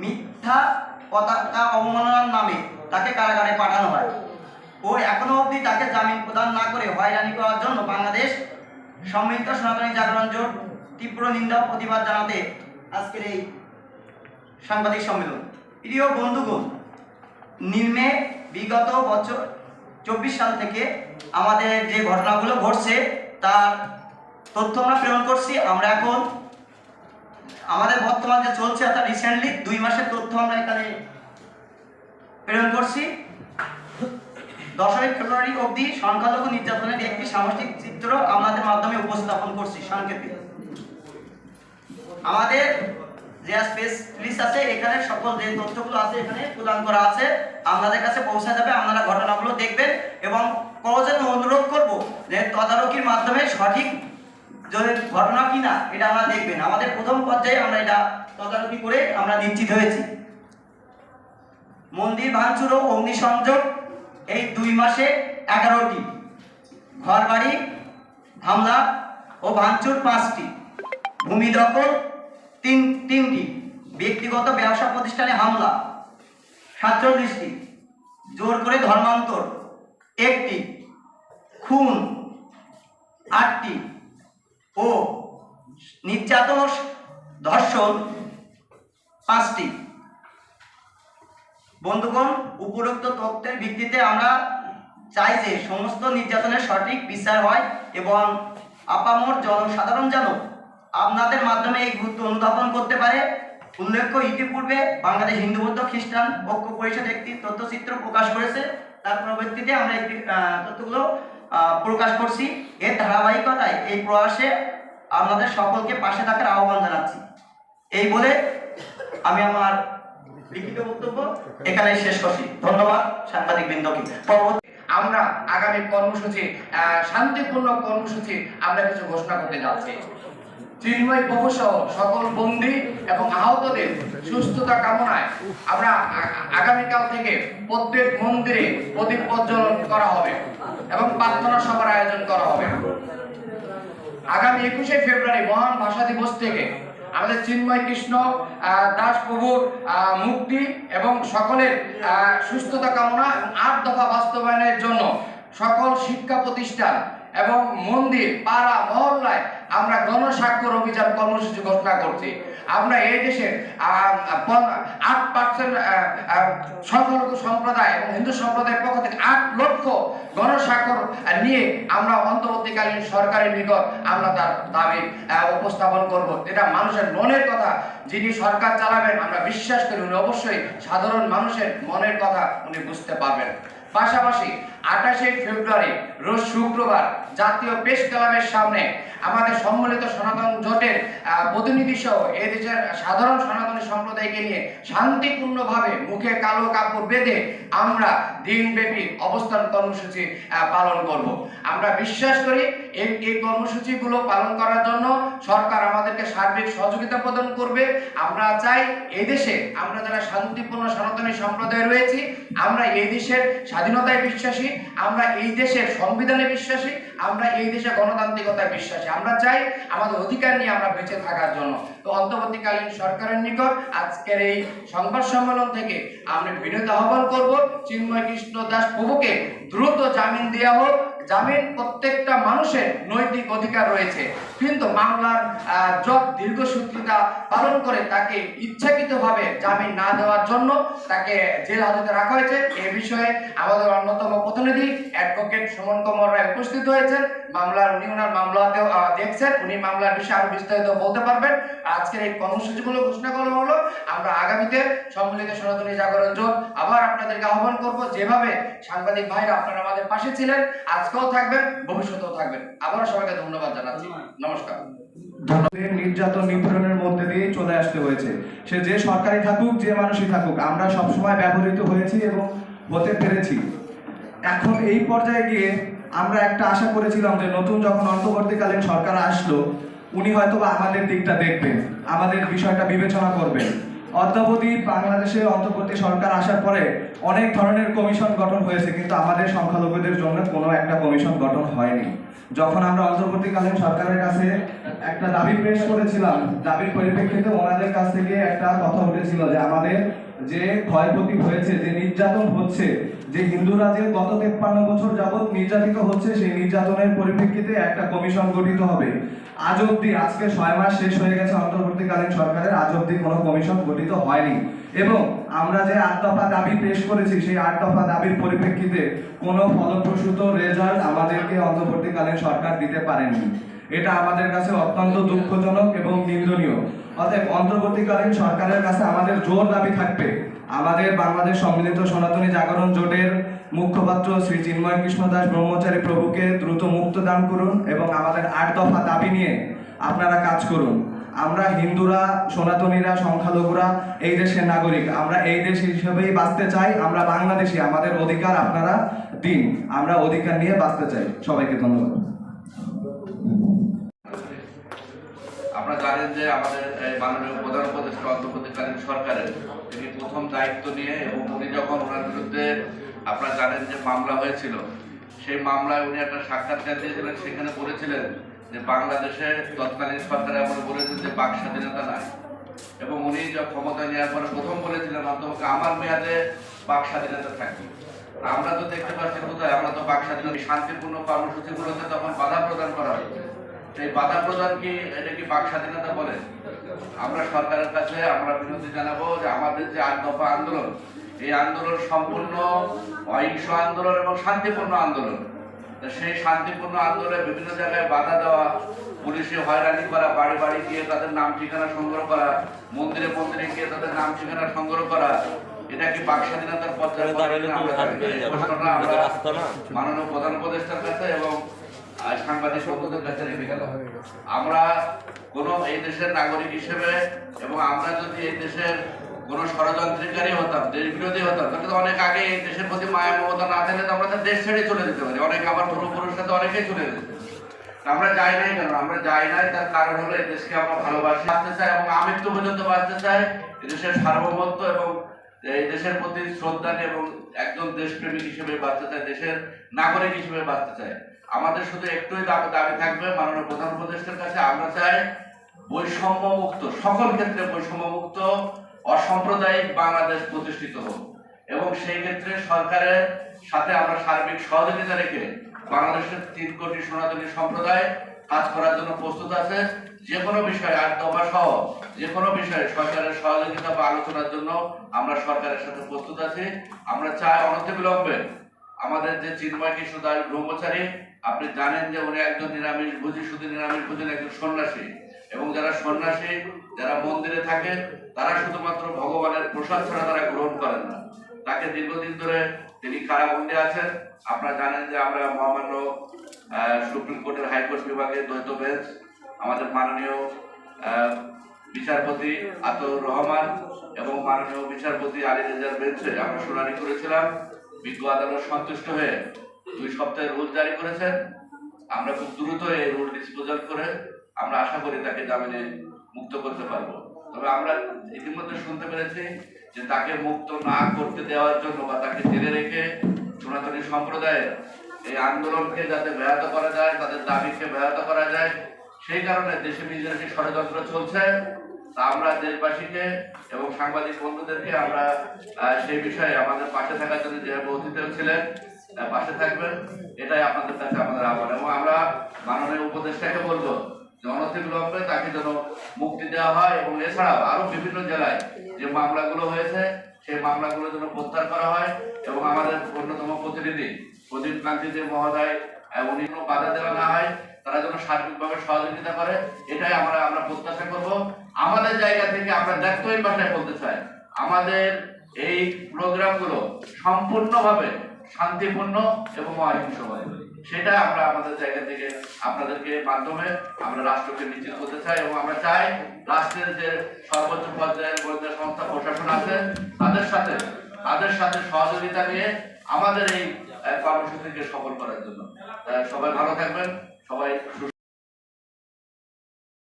মিথ্যা পতাকা অবমাননার নামে তাকে কারাগারে পাঠানো হয়। ও এখনও অবধি তাকে জামিন প্রদান না করে হয়রানি করার জন্য বাংলাদেশ সম্মিলিত সনাতনী জাগরণ জোট তীব্র নিন্দা প্রতিবাদ জানাতে আজকের এই সাংবাদিক সম্মেলন। প্রিয় বন্ধুগণ, নিম্নে বিগত বছর চব্বিশ সাল থেকে আমাদের যে ঘটনাগুলো ঘটছে, তার তথ্য আমরা প্রেরণ করছি। আমরা এখন আমাদের বর্তমান যে চলছে অর্থাৎ রিসেন্টলি দুই মাসের তথ্য আমরা এখানে প্রেরণ করছি। দশই ফেব্রুয়ারি অবধি সংখ্যালঘু নির্যাতনের একটি সামষ্টিক চিত্র আমাদের মাধ্যমে উপস্থাপন করছি সংক্ষেপে। আমাদের যে স্পেস লিস্ট আছে, এখানে সকল যে তথ্যগুলো আছে এখানে প্রদান করা আছে, আপনাদের কাছে পৌঁছে যাবে, আপনারা ঘটনাগুলো দেখবেন এবং করজেন অনুরোধ করব যে তদারকির মাধ্যমে সঠিক ঘটনা কিনা, এটা আমরা দেখবেন। আমাদের প্রথম পর্যায়ে আমরা এটা তদারকি করে আমরা নিশ্চিত হয়েছি। মন্দির ভাঙচুর ও অগ্নিসংযোগ এই দুই মাসে এগারোটি। ঘরবাড়ি, হামলা ও ভাঙচুর পাঁচটি। ভূমি দখল তিন, তিনটি। ব্যক্তিগত ব্যবসা প্রতিষ্ঠানে হামলা সাতচল্লিশটি। জোর করে ধর্মান্তর একটি। খুন আটটি। ও, নির্যাতন ধর্ষণ পাঁচটি। বন্ধুগণ, উপরোক্ত তথ্যের ভিত্তিতে আমরা চাই যে সমস্ত নির্যাতনের সঠিক বিচার হয় এবং আপামর জনসাধারণ যেন আপনাদের মাধ্যমে এই গুরুত্ব অনুধাবন করতে পারে। উল্লেখ্য, ইতিপূর্বে বাংলাদেশ হিন্দু বৌদ্ধ খ্রিস্টান ঐক্য পরিষদ একটি তথ্যচিত্র প্রকাশ করেছে। তার পরবর্তীতে আমরা একটি তথ্যগুলো প্রকাশ করছি। এর ধারাবাহিকতায় এই প্রয়াসে আপনাদের সকলকে পাশে থাকার আহ্বান জানাচ্ছি। এই বলে আমি আমার লিখিত বক্তব্য এখানে শেষ করছি। ধন্যবাদ সাংবাদিক বৃন্দকে আমরা আগামী কর্মসূচি শান্তিপূর্ণ কর্মসূচি আমরা কিছু ঘোষণা করতে যাচ্ছি। চিন্ময় প্রভু সহ সকল বন্দী এবং আহতদের সুস্থতা কামনায় আমরা আগামীকাল থেকে প্রত্যেক মন্দিরে প্রদীপ প্রজ্বলন করা হবে। এবং প্রার্থনা সভার আয়োজন করা হবে। আগামী একুশে ফেব্রুয়ারি মহান ভাষা দিবস থেকে আমাদের চিন্ময় কৃষ্ণ দাস প্রভুর মুক্তি এবং সকলের সুস্থতা কামনা আট দফা বাস্তবায়নের জন্য সকল শিক্ষা প্রতিষ্ঠান এবং মন্দির, পাড়া, মহল্লায় আমরা গণস্বাক্ষর অভিযান কর্মসূচি ঘোষণা করছি। আমরা এই দেশের আট পার্সেন্ট সংখ্যালঘু সম্প্রদায় এবং হিন্দু সম্প্রদায়ের পক্ষ থেকে আট লক্ষ গণস্বাক্ষর নিয়ে আমরা অন্তর্বর্তীকালীন সরকারের নিকট আমরা তার দাবি উপস্থাপন করব। এটা মানুষের মনের কথা। যিনি সরকার চালাবেন, আমরা বিশ্বাস করি উনি অবশ্যই সাধারণ মানুষের মনের কথা উনি বুঝতে পারবেন। পাশাপাশি আঠাশে ফেব্রুয়ারি, রোজ শুক্রবার জাতীয় প্রেস ক্লাবের সামনে আমাদের সম্মিলিত সনাতন জোটের প্রতিনিধি সহ এই দেশের সাধারণ সনাতনী সম্প্রদায়কে নিয়ে শান্তিপূর্ণভাবে মুখে কালো কাপড় বেঁধে আমরা দিনব্যাপী অবস্থান কর্মসূচি পালন করব। আমরা বিশ্বাস করি এই এই কর্মসূচিগুলো পালন করার জন্য সরকার আমাদেরকে সার্বিক সহযোগিতা প্রদান করবে। আমরা চাই এই দেশে আমরা যারা শান্তিপূর্ণ সনাতনী সম্প্রদায় রয়েছি, আমরা এই দেশের স্বাধীনতায় বিশ্বাসী, আমরা এই দেশের সংবিধানে বিশ্বাসী, আমরা এই দেশে গণতান্ত্রিকতায় বিশ্বাসী। আমরা চাই আমাদের অধিকার নিয়ে আমরা বেঁচে থাকার জন্য। তো অন্তর্বর্তীকালীন সরকারের নিকট আজকের এই সংবাদ সম্মেলন থেকে আমরা বিনীত আহ্বান করব, চিন্ময় কৃষ্ণ দাস প্রভুকে দ্রুত জামিন দেওয়া হোক। জামিন প্রত্যেকটা মানুষের নৈতিক অধিকার রয়েছে। কিন্তু মামলার জট দীর্ঘসূত্রিতা পালন করে তাকে ইচ্ছাকৃতভাবে জামিন না দেওয়ার জন্য তাকে জেল হাজতে রাখা হয়েছে। এ বিষয়ে আমাদের অন্যতম প্রতিনিধি অ্যাডভোকেট সুমন কুমার রায় উপস্থিত হয়েছেন। মামলার, উনি ওনার মামলাতেও দেখছেন। উনি মামলার বিষয়ে আরও বিস্তারিত বলতে পারবেন। আজকের এই কর্মসূচিগুলো ঘোষণা করা আগামীতে সম্মিলিত সনাতনী জাগরণ জোট। আবার আপনাদেরকে আহ্বান করব, যেভাবে সাংবাদিক ভাইরা আপনারা আমাদের পাশে ছিলেন, আজকেও থাকবেন, ভবিষ্যতেও থাকবেন। আবারও সবাইকে ধন্যবাদ জানাচ্ছি। নমস্কার। নির্যাতন নিপীড়নের মধ্যে দিয়ে চলে আসতে হয়েছে। সে যে সরকারি থাকুক, যে মানুষই থাকুক, আমরা সবসময় ব্যবহৃত হয়েছি এবং হতে পেরেছি। এখন এই পর্যায়ে গিয়ে আমরা একটা আশা করেছিলাম যে নতুন যখন অন্তর্বর্তীকালীন সরকার আসলো, উনি হয়তো আমাদের দিকটা দেখবেন, আমাদের বিষয়টা বিবেচনা করবেন। অদ্যাবধি বাংলাদেশে অন্তর্বর্তী সরকার আসার পরে অনেক ধরনের কমিশন গঠন হয়েছে, কিন্তু আমাদের সংখ্যালঘুদের জন্য কোনো একটা কমিশন গঠন হয়নি। যখন আমরা অন্তর্বর্তীকালীন সরকারের কাছে একটা দাবি পেশ করেছিলাম, দাবির পরিপ্রেক্ষিতে ওনাদের কাছ থেকে একটা কথা উঠেছিল যে আমাদের যে ক্ষয়ক্ষতি হয়েছে, যে নির্যাতন হচ্ছে যে হিন্দুরা যে গত তেপ্পান্ন বছর যাবৎ নির্যাতিত হচ্ছে, সেই নির্যাতনের পরিপ্রেক্ষিতে একটা কমিশন গঠিত হবে। আজ অব্দি আজকে ছয় মাস শেষ হয়ে গেছে অন্তর্বর্তীকালীন সরকারের, আজ অব্দি কোনো কমিশন গঠিত হয়নি। এবং আমরা যে আট দফা দাবি পেশ করেছি, সেই আট দফা দাবির পরিপ্রেক্ষিতে কোনো ফলপ্রসূত রেজাল্ট আমাদেরকে অন্তর্বর্তীকালীন সরকার দিতে পারেনি। এটা আমাদের কাছে অত্যন্ত দুঃখজনক এবং নিন্দনীয়। অতএব অন্তর্বর্তীকালীন সরকারের কাছে আমাদের জোর দাবি থাকবে। আমাদের বাংলাদেশ সম্মিলিত সনাতনী জাগরণ জোটের মুখপাত্র শ্রী চিন্ময় কৃষ্ণ দাস ব্রহ্মচারী প্রভুকে দ্রুত মুক্ত দান করুন এবং আমাদের আট দফা দাবি নিয়ে আপনারা কাজ করুন। আমরা হিন্দুরা, সনাতনীরা, সংখ্যালঘুরা, এই দেশের নাগরিক। আমরা এই দেশ হিসেবেই বাঁচতে চাই। আমরা বাংলাদেশি। আমাদের অধিকার আপনারা দিন। আমরা অধিকার নিয়ে বাঁচতে চাই। সবাইকে ধন্যবাদ। আপনারা জানেন যে আমাদের মাননীয় প্রধান উপদেষ্টা, অন্তর্বর্তীকালীন সরকারের তিনি প্রথম দায়িত্ব নিয়ে এবং উনি যখন ওনার বিরুদ্ধে আপনারা জানেন যে মামলা হয়েছিল, সেই মামলায় উনি একটা সাক্ষাৎকার দিয়েছিলেন, সেখানে বলেছিলেন যে বাংলাদেশে তৎকালীন সরকার এমন বলেছে যে বাক স্বাধীনতা নাই। এবং উনি যখন ক্ষমতা নেওয়ার পরে প্রথম বলেছিলেন অন্তত আমার মেয়াদে বাক স্বাধীনতা থাকবে। আমরা তো দেখতে পাচ্ছি কোথায়, আমরা তো বাক স্বাধীনতা, শান্তিপূর্ণ কর্মসূচিগুলোতে তখন বাধা প্রদান করা হয়েছে। সেই বাধা প্রদান কি এটা কি বাক স্বাধীনতা বলে? আমরা সরকারের কাছে আমরা বিনতি জানাব যে আমাদের যে আট দফা আন্দোলন এই আন্দোলন সম্পূর্ণ অহিংস আন্দোলন এবং শান্তিপূর্ণ আন্দোলন। সেই শান্তিপূর্ণ আন্দোলনে বিভিন্ন জায়গায় বাধা দেওয়া পুলিশে হয়রানি করা বাড়ি বাড়ি গিয়ে তাদের নাম ঠিকানা সংগ্রহ করা মন্দিরে মন্দিরে গিয়ে তাদের নাম ঠিকানা সংগ্রহ করা এটা কি বাক স্বাধীনতার পর্যায়ে। এই মাননীয় প্রধান উপদেষ্টার কাছে এবং সাংবাদিক বন্ধুদের কাছে রেখে গেল আমরা কোন এই দেশের নাগরিক হিসেবে এবং আমরা যদি এই দেশের কোন ষড়যন্ত্রকারী হতাম দেশ বিরোধী হতাম তাহলে তো অনেক আগে এই দেশের প্রতি মায়া মমতা না থাকলে তো আমরা দেশ ছেড়ে চলে যেতে পারি। অনেক আমার পূর্বপুরুষরা তো অনেকেই চলে যেতে আমরা যাই নাই কেন? আমরা যাই নাই তার কারণ হলো এই দেশকে আমরা ভালোবাসি বাঁচতে চাই এবং আমৃত্যু পর্যন্ত বাঁচতে চাই। এই দেশের সার্বভৌমত্ব এবং এই দেশের প্রতি শ্রদ্ধা এবং একজন দেশপ্রেমিক হিসেবে বাঁচতে চাই দেশের নাগরিক হিসেবে বাঁচতে চাই। আমাদের শুধু একটুই দাবি থাকবে মাননীয় প্রধান উপদেষ্টার কাছে। আমরা চাই বৈষম্য মুক্ত সকল ক্ষেত্রে বৈষম্য মুক্ত অসাম্প্রদায়িক বাংলাদেশ প্রতিষ্ঠিত হোক। এবং সেই ক্ষেত্রে সরকারের সাথে আমরা সার্বিক সহযোগিতা রেখে বাংলাদেশের তিন কোটি সনাতনী সম্প্রদায় কাজ করার জন্য প্রস্তুত আছে। যে কোনো বিষয়ে আর দফা সহ যে কোনো বিষয়ে সরকারের সহযোগিতা বা আলোচনার জন্য আমরা সরকারের সাথে প্রস্তুত আছি। আমরা চাই অনতিবিলম্বে আমাদের যে চিন্ময় কৃষ্ণ দাস ব্রহ্মচারী আপনি জানেন যে উনি একজন নিরামিষ ভোজী, শুধু নিরামিষ ভোজন একজন সন্ন্যাসী। এবং যারা সন্ন্যাসী, যারা মন্দিরে থাকে, তারা শুধুমাত্র ভগবানের প্রসাদ ছাড়া তারা গ্রহণ করেন না। তাকে দীর্ঘদিন ধরে তিনি কারাবন্দী আছেন। আপনারা জানেন যে আমরা মহামান্য সুপ্রিম কোর্টের হাইকোর্ট বিভাগের দ্বৈত বেঞ্চ, আমাদের মাননীয় বিচারপতি আতর রহমান এবং মাননীয় বিচারপতি আলী রেজার বেঞ্চে আমরা শুনানি করেছিলাম। বিজ্ঞ আদালত সন্তুষ্ট হয়ে দুই সপ্তাহে রুল জারি করেছেন। আমরা খুব দ্রুত এই রুল ডিসপোজাল করে আমরা আশা করি তাকে জামিনে মুক্ত করতে পারব। তবে আমরা ইতিমধ্যে শুনতে পেরেছি যে তাকে মুক্ত না করতে দেওয়ার জন্য বা তাকে জেলে রেখে সনাতনী সম্প্রদায়ের এই আন্দোলনকে যাতে ব্যাহত করা যায়, তাদের দাবিকে ব্যাহত করা যায়, সেই কারণে দেশে বিদেশে ষড়যন্ত্র চলছে, তা আমরা দেশবাসীকে এবং সাংবাদিক বন্ধুদেরকে আমরা সেই বিষয়ে আমাদের পাশে থাকার জন্য যেভাবে অতিথিও ছিলেন পাশে থাকবেন, এটাই আপনাদের কাছে আমাদের আহ্বান। এবং আমরা মাননীয় উপদেষ্টাকে বলব যে অনতিবিলম্বে তাকে যেন মুক্তি দেওয়া হয় এবং এছাড়াও আরও বিভিন্ন জেলায় যে মামলাগুলো হয়েছে, সেই মামলাগুলো যেন প্রত্যাহার করা হয় এবং আমাদের অন্যতম প্রতিনিধি প্রদীপ কান্তি যে মহোদয় উনি কোনো বাধা দেওয়া না হয়, তারা যেন সার্বিকভাবে সহযোগিতা করে, এটাই আমরা আমরা প্রত্যাশা করব। আমাদের জায়গা থেকে আমরা দায়িত্বহীন ভাষায় বলতে চাই, আমাদের এই প্রোগ্রামগুলো সম্পূর্ণভাবে শান্তিপূর্ণ এবং অহিংস হয় সেটা আমরা আমাদের জায়গা থেকে আপনাদেরকে মাধ্যমে আমরা রাষ্ট্রকে নিশ্চিত করতে চাই এবং আমরা চাই রাষ্ট্রের যে সর্বোচ্চ পর্যায়ের গোয়েন্দা সংস্থা, প্রশাসন আছে, তাদের সাথে তাদের সাথে সহযোগিতা নিয়ে আমাদের এই কর্মসূচিকে সফল করার জন্য। সবাই ভালো থাকবেন, সবাই